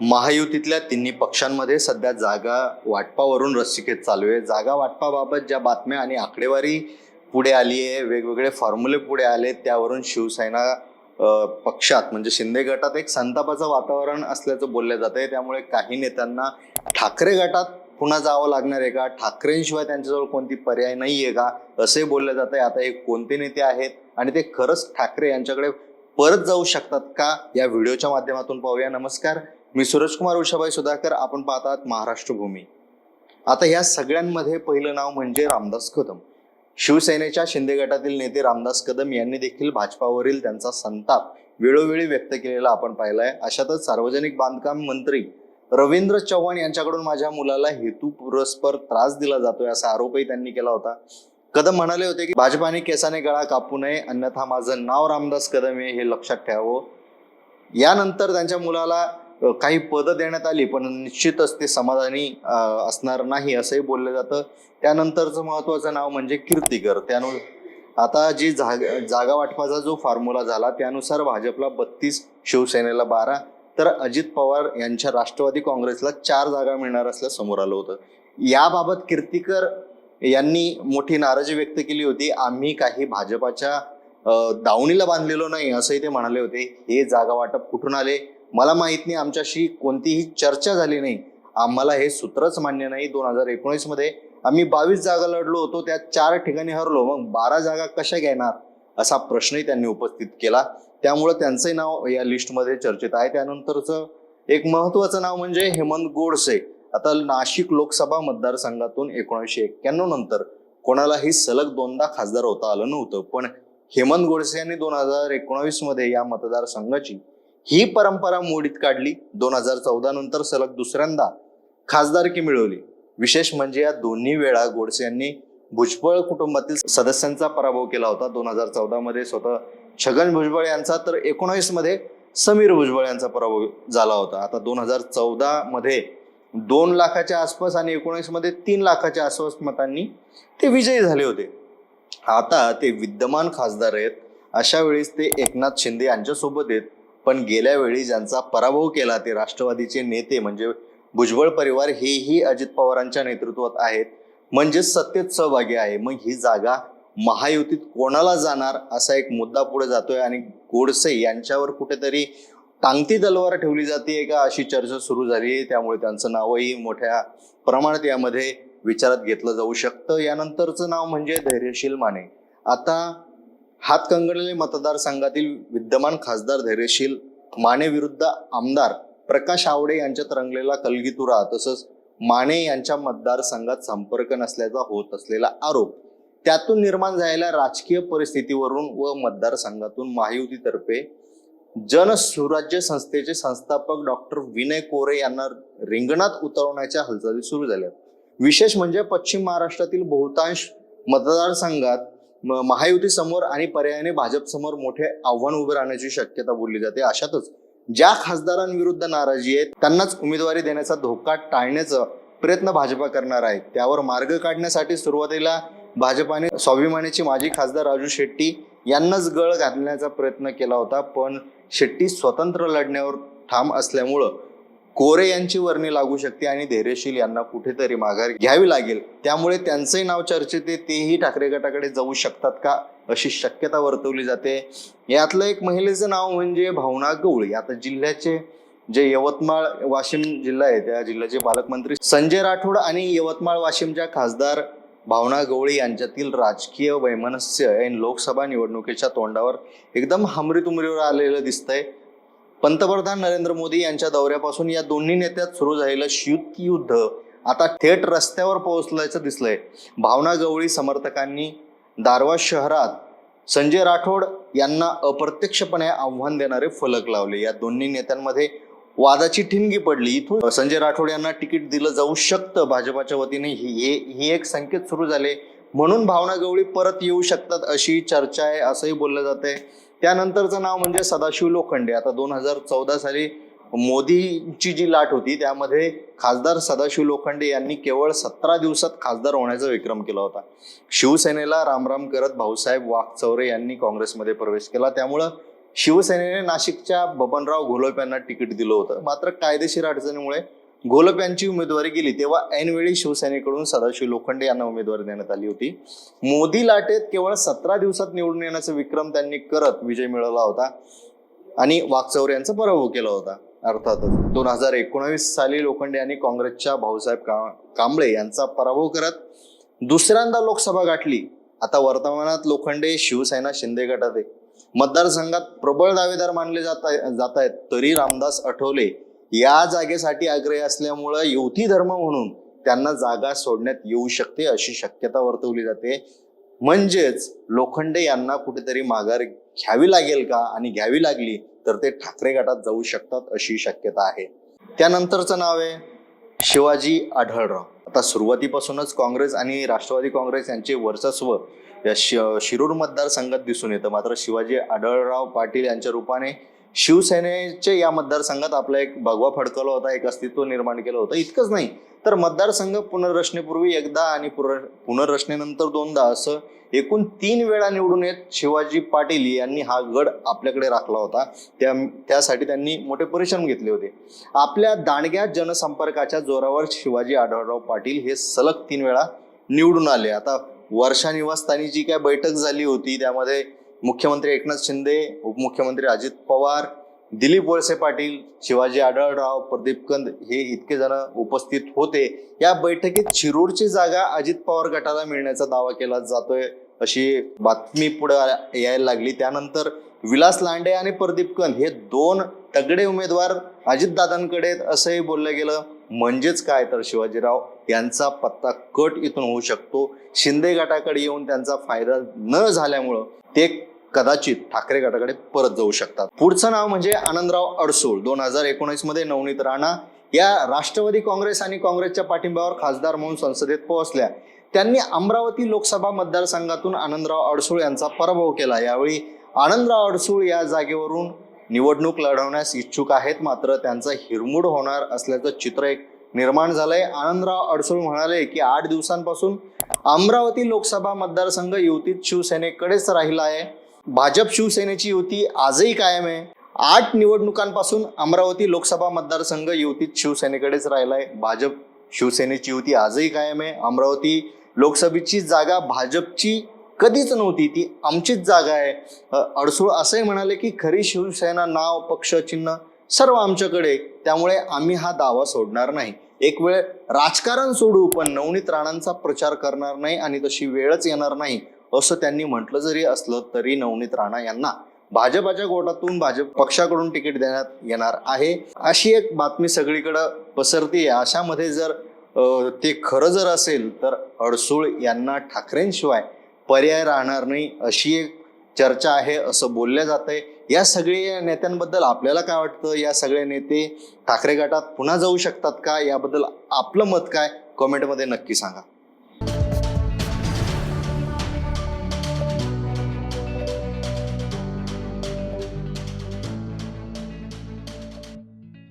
महायुतीतल्या तिन्ही पक्षांमध्ये सध्या जागा वाटपावरून रस्सीखेच चालू आहे. जागा वाटपाबाबत ज्या बातम्या आणि आकडेवारी पुढे आली आहे वेगवेगळे फॉर्म्युले पुढे आले त्यावरून शिवसेना पक्षात म्हणजे शिंदे गटात एक संतापाचं वातावरण असल्याचं बोललं जात आहे त्यामुळे काही नेत्यांना ठाकरे गटात पुन्हा जावं लागणार आहे का? ठाकरेंशिवाय त्यांच्याजवळ कोणती पर्याय नाही आहे का? असे बोलले जात आहे आता हे कोणते नेते आहेत? आणि ते खरंच ठाकरे यांच्याकडे परत जाऊ शकतात का? या व्हिडिओच्या माध्यमातून पाहूया. नमस्कार. मी सूरजकुमार उषाबाई सुधाकर आपण पाहतात महाराष्ट्र भूमी आता या सगळ्यांमध्ये पहिलं नाव म्हणजे रामदास कदम. शिवसेनेच्या शिंदे गटातील नेते रामदास कदम यांनी देखील भाजपावरील त्यांचा संताप वेळोवेळी व्यक्त केलेला आपण पाहिलाय. अशातच सार्वजनिक बांधकाम मंत्री रवींद्र चव्हाण यांच्याकडून माझ्या मुलाला हेतू पुरस्पर त्रास दिला जातोय असा आरोपही त्यांनी केला होता. कदम म्हणाले होते की भाजपाने केसाने गळा कापू नये अन्यथा माझं नाव रामदास कदम आहे हे लक्षात ठेवावं. यानंतर त्यांच्या मुलाला काही पदं देण्यात आली पण निश्चितच ते समाधानी असणार नाही असंही बोललं जातं. त्यानंतरचं महत्वाचं नाव म्हणजे कीर्तिकर त्यानु आता जी जागा जागा वाटपाचा जो फॉर्म्युला झाला त्यानुसार भाजपला बत्तीस शिवसेनेला बारा तर अजित पवार यांच्या राष्ट्रवादी काँग्रेसला चार जागा मिळणार असल्या समोर आलं होतं. याबाबत कीर्तिकर यांनी मोठी नाराजी व्यक्त केली होती. आम्ही काही भाजपाच्या दावणीला बांधलेलो नाही असंही ते म्हणाले होते. हे जागा वाटप कुठून आले? मला माहीत नाही आमच्याशी कोणतीही चर्चा झाली नाही. आम्हाला हे सूत्रच मान्य नाही. दोन हजार एकोणीसमध्ये आम्ही बावीस जागा लढलो होतो त्या चार ठिकाणी हरलो. मग बारा जागा कशा घेणार? असा प्रश्नही त्यांनी उपस्थित केला. त्यामुळं त्यांचंही नाव या लिस्टमध्ये चर्चेत आहे. त्यानंतरचं एक महत्वाचं नाव म्हणजे हेमंत गोडसे. आता नाशिक लोकसभा मतदारसंघातून एकोणीसशे एक्क्याण्णव नंतर कोणालाही सलग दोनदा खासदार होता आलं नव्हतं. पण हेमंत गोडसे यांनी दोन हजार एकोणावीसमध्ये या मतदारसंघाची ही परंपरा मोडीत काढली. दोन हजार चौदा नंतर सलग दुसऱ्यांदा खासदारकी मिळवली. विशेष म्हणजे या दोन्ही वेळा गोडसे यांनी भुजबळ कुटुंबातील सदस्यांचा पराभव केला होता. दोन हजार चौदा मध्ये स्वतः छगन भुजबळ यांचा तर एकोणावीसमध्ये समीर भुजबळ यांचा पराभव झाला होता. आता दोन हजार चौदा मध्ये दोन लाखाच्या आसपास आणि एकोणीसमध्ये तीन लाखाच्या आसपास मतांनी ते विजयी झाले होते. आता ते विद्यमान खासदार आहेत. अशा वेळेस ते एकनाथ शिंदे यांच्यासोबत आहेत. पण गेल्या वेळी ज्यांचा पराभव केला ते राष्ट्रवादीचे नेते म्हणजे भुजबळ परिवार हेही अजित पवारांच्या नेतृत्वात आहेत. म्हणजेच सत्तेत सहभागी आहे. मग ही जागा महायुतीत कोणाला जाणार असा एक मुद्दा पुढे जातोय आणि गोडसे यांच्यावर कुठेतरी टांगती तलवार ठेवली जाते का अशी चर्चा सुरू झाली आहे. त्यामुळे त्यांचं नावही मोठ्या प्रमाणात यामध्ये विचारात घेतलं जाऊ शकतं. यानंतरचं नाव म्हणजे धैर्यशील माने. आता हातकंगणले मतदारसंघातील विद्यमान खासदार धैर्यशील माने विरुद्ध आमदार प्रकाश आवडे यांच्यात रंगलेला कलगीतुरा तसंच माने यांच्या मतदारसंघात संपर्क नसल्याचा होत असलेला आरोप त्यातून निर्माण झालेल्या राजकीय परिस्थितीवरून व मतदारसंघातून महायुतीतर्फे जनसुराज्य संस्थेचे संस्थापक डॉक्टर विनय कोरे यांना रिंगणात उतरवण्याच्या हालचाली सुरू झाल्या. विशेष म्हणजे पश्चिम महाराष्ट्रातील बहुतांश मतदारसंघात महायुती समोर आणि पर्यायाने भाजप समोर मोठे आव्हान उभे राहण्याची शक्यता बोलली जाते. अशातच ज्या खासदारांविरुद्ध नाराजी आहे त्यांनाच उमेदवारी देण्याचा धोका टाळण्याचा प्रयत्न भाजपा करणार आहे. त्यावर मार्ग काढण्यासाठी सुरुवातीला भाजपाने स्वाभिमानीचे माजी खासदार राजू शेट्टी यांनाच गळ घालण्याचा प्रयत्न केला होता पण शेट्टी स्वतंत्र लढण्यावर ठाम असल्यामुळं कोरे यांची वर्णी लागू शकते आणि धैर्यशील यांना कुठेतरी माघार घ्यावी लागेल. त्यामुळे त्यांचंही नाव चर्चेत तेही ठाकरे गटाकडे जाऊ शकतात का अशी शक्यता वर्तवली जाते. यातलं एक महिलेचं नाव म्हणजे भावना गवळी. आता जिल्ह्याचे जे यवतमाळ वाशिम जिल्हा आहे त्या जिल्ह्याचे पालकमंत्री संजय राठोड आणि यवतमाळ वाशिमच्या खासदार भावना गवळी यांच्यातील राजकीय वैमनस्य लोकसभा निवडणुकीच्या तोंडावर एकदम हमरीतुमरीवर आलेलं दिसतंय. पंतप्रधान नरेंद्र मोदी यांच्या दौऱ्यापासून या दोन्ही नेत्यात सुरू झालेलं शीत युद्ध आता थेट रस्त्यावर पोहोचल्याचं दिसलंय. भावना गवळी समर्थकांनी दारवा शहरात संजय राठोड यांना अप्रत्यक्षपणे आव्हान देणारे फलक लावले. या दोन्ही नेत्यांमध्ये वादाची ठिणगी पडली. इथून संजय राठोड यांना तिकीट दिलं जाऊ शकतं भाजपाच्या वतीने. ही हे- ही एक संकेत सुरू झाले. म्हणून भावना गवळी परत येऊ शकतात अशी चर्चा आहे असंही बोललं जात आहे त्यानंतरचं नाव म्हणजे सदाशिव लोखंडे. आता दोन हजार चौदा साली मोदींची जी लाट होती त्यामध्ये खासदार सदाशिव लोखंडे यांनी केवळ सतरा दिवसात खासदार होण्याचा विक्रम केला होता. शिवसेनेला रामराम करत भाऊसाहेब वाघचौरे यांनी काँग्रेसमध्ये प्रवेश केला. त्यामुळं शिवसेनेने नाशिकच्या बबनराव घोलप यांना तिकीट दिलं होतं. मात्र कायदेशीर अडचणीमुळे गोलप यांची उमेदवारी गेली तेव्हा ऐनवेळी शिवसेनेकडून सदाशिव लोखंडे यांना उमेदवारी देण्यात आली होती. मोदी लाटेत केवळ सतरा दिवसात निवडून येण्याचा विक्रम त्यांनी करत विजय मिळवला होता आणि वाकचौर यांचा पराभव केला होता. अर्थातच दोन हजार एकोणावीस साली लोखंडे यांनी काँग्रेसच्या भाऊसाहेब का कांबळे यांचा पराभव करत दुसऱ्यांदा लोकसभा गाठली. आता वर्तमानात लोखंडे शिवसेना शिंदे गटात आहे. मतदारसंघात प्रबळ दावेदार मानले जात जात आहेत. तरी रामदास आठवले या जागेसाठी आग्रही असल्यामुळं युती धर्म म्हणून त्यांना जागा सोडण्यात येऊ शकते अशी शक्यता वर्तवली जाते. म्हणजेच लोखंडे यांना कुठेतरी माघार घ्यावी लागेल का आणि घ्यावी लागली तर ते ठाकरे गटात जाऊ शकतात अशी शक्यता आहे. त्यानंतरचं नाव आहे शिवाजी आढळराव. आता सुरुवातीपासूनच काँग्रेस आणि राष्ट्रवादी काँग्रेस यांचे वर्चस्व या शि शिरूर मतदारसंघात दिसून येतं. मात्र शिवाजी आढळराव पाटील यांच्या रूपाने शिवसेनेचे या मतदारसंघात आपला एक भगवा फडकवला होता एक अस्तित्व निर्माण केलं होतं. इतकंच नाही तर मतदारसंघ पुनर्रचनेपूर्वी एकदा आणि पुनर पुनर्रचनेनंतर दोनदा असं एकूण तीन वेळा निवडून येत शिवाजी पाटील यांनी हा गड आपल्याकडे राखला होता. त्या त्यासाठी त्यांनी मोठे परिश्रम घेतले होते. आपल्या दांडग्या जनसंपर्काच्या जोरावर शिवाजी आढळराव पाटील हे सलग तीन वेळा निवडून आले. आता वर्षानिवासस्थानी जी काय बैठक झाली होती त्यामध्ये मुख्यमंत्री एकनाथ शिंदे उपमुख्यमंत्री अजित पवार दिलीप वळसे पाटील शिवाजी आढळराव प्रदीप कंद हे इतके जण उपस्थित होते. या बैठकीत शिरूरची जागा अजित पवार गटाला मिळण्याचा दावा केला जातोय अशी बातमी पुढे यायला लागली. त्यानंतर विलास लांडे आणि प्रदीप कंद हे दोन तगडे उमेदवार अजितदादांकडे असंही बोललं गेलं. म्हणजेच काय तर शिवाजीराव यांचा पत्ता कट इथून होऊ शकतो. शिंदे गटाकडे येऊन त्यांचा फायदा न झाल्यामुळं ते कदाचित ठाकरे गटाकडे परत जाऊ शकतात. पुढचं नाव म्हणजे आनंदराव अडसूळ. दोन हजार एकोणीसमध्ये नवनीत राणा या राष्ट्रवादी काँग्रेस आणि काँग्रेसच्या पाठिंब्यावर खासदार म्हणून संसदेत पोहोचल्या. त्यांनी अमरावती लोकसभा मतदारसंघातून आनंदराव अडसूळ यांचा पराभव केला. यावेळी आनंदराव अडसूळ या जागेवरून निवडणूक लढवण्यास इच्छुक आहेत मात्र त्यांचा हिरमूड होणार असल्याचं चित्र एक निर्माण झालंय. आनंदराव अडसूळ म्हणाले की आठ दिवसांपासून अमरावती लोकसभा मतदारसंघ युतीत शिवसेनेकडेच राहिला आहे. भाजप शिवसेनेची युती आजही कायम आहे. आठ निवडणुकांपासून अमरावती लोकसभा मतदारसंघ युतीत शिवसेनेकडेच राहिलाय. भाजप शिवसेनेची युती आजही कायम आहे. अमरावती लोकसभेची जागा भाजपची कधीच नव्हती. ती आमचीच जागा आहे. अडसूळ असंही म्हणाले की खरी शिवसेना नाव पक्ष चिन्ह सर्व आमच्याकडे त्यामुळे आम्ही हा दावा सोडणार नाही. एक वेळ राजकारण सोडू पण नवनीत राणांचा प्रचार करणार नाही आणि तशी वेळच येणार नाही असं त्यांनी म्हटलं जरी असलं तरी नवनीत राणा यांना. भाजपाच्या गोटातून भाजप पक्षाकडून तिकीट देण्यात येणार आहे. अशी एक बातमी सगळीकडं पसरती आहे अशामध्ये जर ते खरं जर असेल तर अडसूळ यांना ठाकरेंशिवाय पर्याय राहणार नाही अशी एक चर्चा आहे असं बोलल्या जात आहे या सगळ्या नेत्यांबद्दल आपल्याला काय वाटतं? या सगळे नेते ठाकरे गटात पुन्हा जाऊ शकतात का? याबद्दल आपलं मत काय? कॉमेंटमध्ये नक्की सांगा.